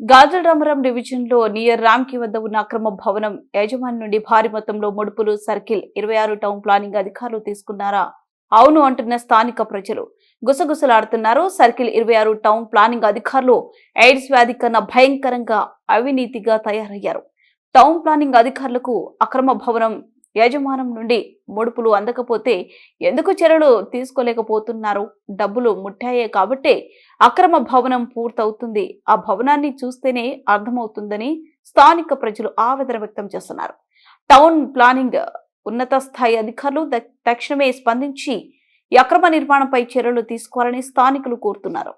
గాజురామరం డివిజన్లో నియర్ రామ్కి వద్ద ఉన్న అక్రమ భవనం యజమాని నుండి భారీ మొత్తంలో ముడుపులు సర్కిల్ ఇరవై ఆరు టౌన్ ప్లానింగ్ అధికారులు తీసుకున్నారా? అవును అంటున్న స్థానిక ప్రజలు. గుసగుసలాడుతున్నారు. సర్కిల్ ఇరవై ఆరు టౌన్ ప్లానింగ్ అధికారులు ఎయిడ్స్ వ్యాధి కన్నా భయంకరంగా అవినీతిగా తయారయ్యారు. టౌన్ ప్లానింగ్ అధికారులకు అక్రమ భవనం యజమానం నుండి ముడుపులు అందకపోతే ఎందుకు చర్యలు తీసుకోలేకపోతున్నారు? డబ్బులు ముట్టాయే కాబట్టే అక్రమ భవనం పూర్తవుతుంది. ఆ భవనాన్ని చూస్తేనే అర్థమవుతుందని స్థానిక ప్రజలు ఆవేదన వ్యక్తం చేస్తున్నారు. టౌన్ ప్లానింగ్ ఉన్నత స్థాయి అధికారులు తక్షణమే స్పందించి అక్రమ నిర్మాణంపై చర్యలు తీసుకోవాలని స్థానికులు కోరుతున్నారు.